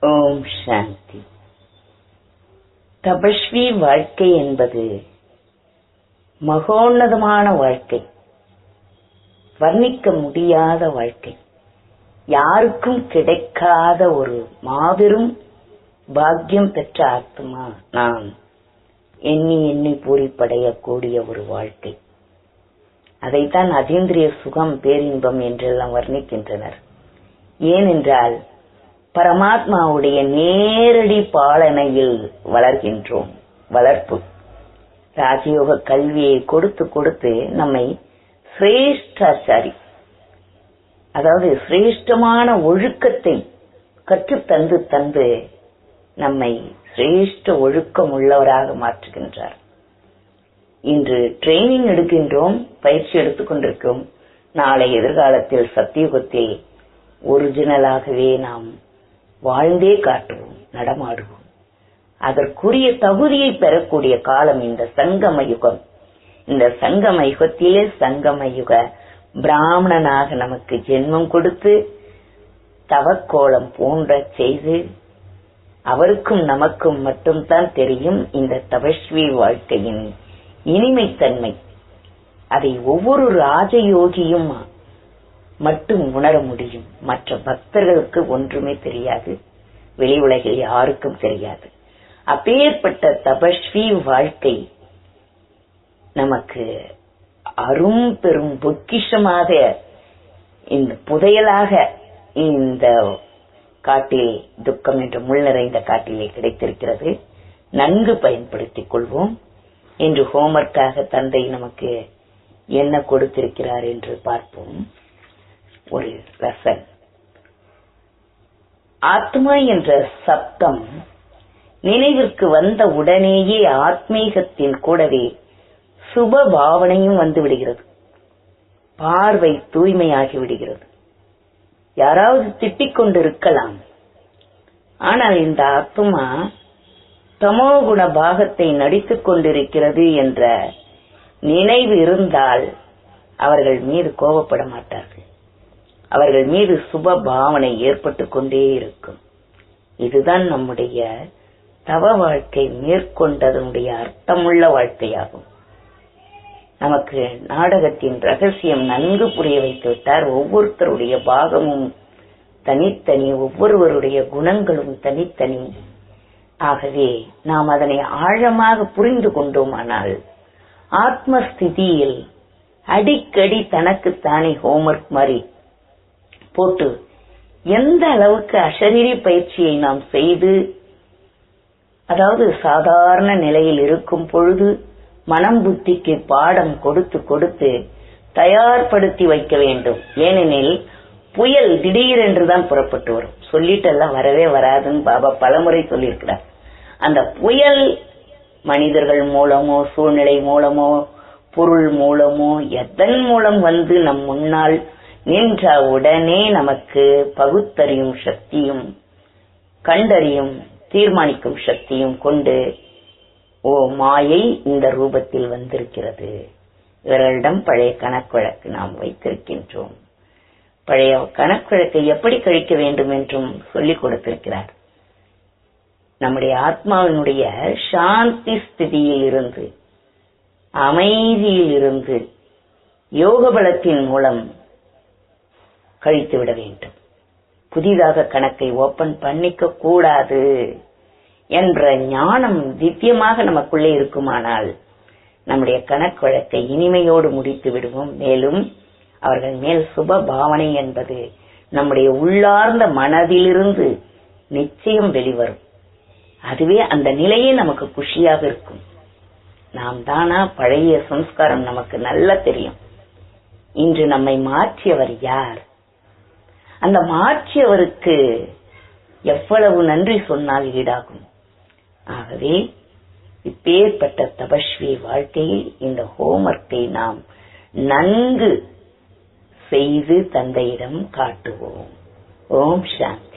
ஓம் சாந்தி. தபஸ்வி வாழ்க்கை என்பது மகோன்னதமான வாழ்க்கை. வர்ணிக்க முடியாத வாழ்க்கை. யாருக்கும் கிடைக்காத ஒரு மாபெரும் பாக்கியம் பெற்ற ஆத்மா நான். எண்ணி எண்ணி பூரிப்படையக்கூடிய ஒரு வாழ்க்கை. அதைத்தான் அதீந்திரிய சுகம் பேரின்பம் என்றெல்லாம் வர்ணிக்கின்றனர். ஏனென்றால் பரமாத்மாவுடைய நேரடி பாலனையில் வளர்கின்றோம். வளர்ப்பு. ராஜயோக கல்வியை கொடுத்து கொடுத்து நம்மை சிரேஷ்டாச்சாரி அதாவது சிரேஷ்டமான ஒழுக்கத்தை கற்றுத் தந்து தந்து நம்மை சிரேஷ்ட ஒழுக்கம் உள்ளவராக மாற்றுகின்றார். இன்று ட்ரைனிங் எடுக்கின்றோம் பயிற்சி எடுத்துக்கொண்டிருக்கிறோம் நாளை எதிர்காலத்தில் சத்தியுகத்தில் ஒரிஜினலாகவே நாம் வாழ்ந்தே காட்டுவோம் நடமாடுவோம். அதற்குரிய தகுதியை பெறக்கூடிய காலம் இந்த சங்கம யுகம். இந்த சங்கம யுகத்திலே சங்கம யுக பிராமணனாக நமக்கு ஜென்மம் கொடுத்து தவக்கோலம் போன்ற செய்து அவருக்கும் நமக்கும் மட்டும்தான் தெரியும் இந்த தபஸ்வி வாழ்க்கையின் இனிமைத்தன்மை. அதை ஒவ்வொரு ராஜயோகியும் மட்டும் உணர முடியும். மற்ற பக்தர்களுக்கு ஒன்றுமே தெரியாது. வெளி உலகில் யாருக்கும் தெரியாது. அப்பேற்பட்ட தபஸ்வி வாழ்க்கை நமக்கு அரும் பெரும் பொக்கிஷமாக இந்த புதையலாக இந்த காட்டில் துக்கம் என்ற முள் நிறைந்த காட்டிலே கிடைத்திருக்கிறது. நன்கு பயன்படுத்திக் கொள்வோம். என்று ஹோம்ஒர்க்காக தந்தை நமக்கு என்ன கொடுத்திருக்கிறார் என்று பார்ப்போம். ஒரு ரசன் ஆத்மா என்ற சப்தம் நினைவிற்கு வந்த உடனேயே ஆத்மீகத்தின் கூடவே சுப பாவனையும் வந்து விடுகிறது. பார்வை தூய்மையாகி விடுகிறது. யாராவது திட்டிக் கொண்டிருக்கலாம் ஆனால் இந்த ஆத்மா தமோகுண பாகத்தை நடித்துக் கொண்டிருக்கிறது என்ற நினைவு இருந்தால் அவர்கள் மீது கோபப்பட மாட்டார்கள். அவர்கள் மீது சுப பாவனை ஏற்பட்டுக் கொண்டே இருக்கும். இதுதான் நம்முடைய தவ வாழ்க்கை மேற்கொண்டதனுடைய அர்த்தமுள்ள வாழ்க்கையாகும். நமக்கு நாடகத்தின் ரகசியம் நன்கு புரிய வைத்து விட்டார். ஒவ்வொருத்தருடைய பாகமும் தனித்தனி ஒவ்வொருவருடைய குணங்களும் தனித்தனி. ஆகவே நாம் அதனை ஆழமாக புரிந்து கொண்டோமானால் ஆத்மஸ்திதியில் அடிக்கடி தனக்குத்தானே ஹோம்ஒர்க் மாதிரி போட்டு எந்த அளவுக்கு அசரீரி பயிற்சியை நாம் செய்து அதாவது சாதாரண நிலையில் இருக்கும் பொழுது மனம் புத்திக்கு பாடம் கொடுத்து கொடுத்து தயார்படுத்தி வைக்க வேண்டும். ஏனெனில் புயல் திடீரென்றுதான் புறப்பட்டு வரும். சொல்லிட்டு எல்லாம் வரவே வராதுன்னு பாபா பலமுறை சொல்லியிருக்கிறார். அந்த புயல் மனிதர்கள் மூலமோ சூழ்நிலை மூலமோ பொருள் மூலமோ எதன் மூலம் வந்து நம் முன்னால் நின்ற உடனே நமக்கு பகுத்தறியும் சக்தியும் கண்டறியும் தீர்மானிக்கும் சக்தியும் கொண்டு ஓ மாயை இந்த ரூபத்தில் வந்திருக்கிறது. இவர்களிடம் பழைய கணக்கு நாம் வைத்திருக்கின்றோம். பழைய கணக்கு எப்படி கழிக்க வேண்டும் என்றும் சொல்லிக் கொடுத்திருக்கிறார். நம்முடைய ஆத்மாவினுடைய சாந்தி ஸ்திதியில் இருந்து அமைதியில் இருந்து யோக பலத்தின் மூலம் கழித்து விட வேண்டும். புதிதாக கணக்கை ஓபன் பண்ணிக்க கூடாது என்ற ஞானம் திவ்யமாக நமக்குள்ளே இருக்குமானால் நம்முடைய கணக்கு வழக்கை இனிமையோடு முடித்து விடுவோம். மேலும் அவர்கள் மேல் சுப பாவனை என்பது நம்முடைய உள்ளார்ந்த மனதிலிருந்து நிச்சயம் வெளிவரும். அதுவே அந்த நிலையே நமக்கு குஷியாக இருக்கும். நாம் தானா பழைய சம்ஸ்காரம் நமக்கு நல்லா தெரியும். இன்று நம்மை மாற்றியவர் யார்? அந்த மாற்றியவருக்கு எவ்வளவு நன்றி சொன்னால் ஈடாகும். ஆகவே இப்பேற்பட்ட தபஸ்வி வாழ்க்கையில் இந்த ஹோம்ஒர்க்கை நாம் நன்கு செய்து தந்தையிடம் காட்டுவோம். ஓம் சாந்தி.